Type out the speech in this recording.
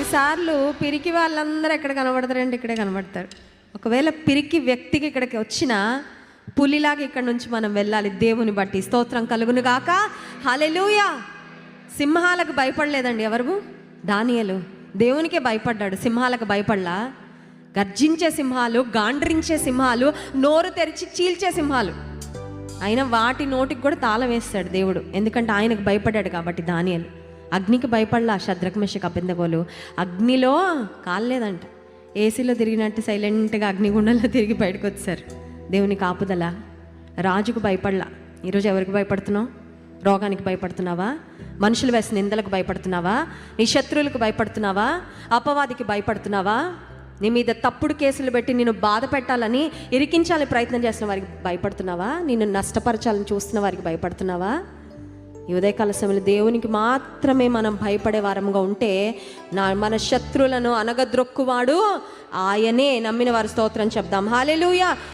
కొన్నిసార్లు పిరికి వాళ్ళందరూ ఎక్కడ కనబడతారండి? ఇక్కడే కనబడతారు. ఒకవేళ పిరికి వ్యక్తికి ఇక్కడికి వచ్చిన పులిలాగా ఇక్కడ నుంచి మనం వెళ్ళాలి. దేవుని బట్టి స్తోత్రం కలుగును గాక. హలెలుయా సింహాలకు భయపడలేదండి ఎవరు దానియలు. దేవునికే భయపడ్డాడు. సింహాలకు భయపడలా? గర్జించే సింహాలు గాండ్రించే సింహాలు నోరు తెరిచి చీల్చే సింహాలు. అయినా వాటి నోటికి కూడా తాళం వేస్తాడు దేవుడు. ఎందుకంటే ఆయనకు భయపడ్డాడు కాబట్టి దానియలు. అగ్నికి భయపడలా శద్రకమేషకు అబ్బిందగోలు అగ్నిలో కాలేదంట ఏసీలో తిరిగినట్టు సైలెంట్గా అగ్నిగుండంలో తిరిగి బయటకు వచ్చారు దేవుని కాపుదల. రాజుకు భయపడలా. ఈరోజు ఎవరికి భయపడుతున్నావు? రోగానికి భయపడుతున్నావా? మనుషులు వేసిన నిందలకు భయపడుతున్నావా? నీ శత్రువులకు భయపడుతున్నావా? అపవాదికి భయపడుతున్నావా? నీ మీద తప్పుడు కేసులు పెట్టి నేను బాధ పెట్టాలని ఇరికించాలని ప్రయత్నం చేస్తున్న వారికి భయపడుతున్నావా? నిన్ను నష్టపరచాలని చూస్తున్న వారికి భయపడుతున్నావా? ఈ ఉదయకాల సమయంలో దేవునికి మాత్రమే మనం భయపడే వారముగా ఉంటే నా మన శత్రులను అనగద్రొక్కువాడు. ఆయనే నమ్మిన వారి స్తోత్రం చెప్దాం. హాలేలుయా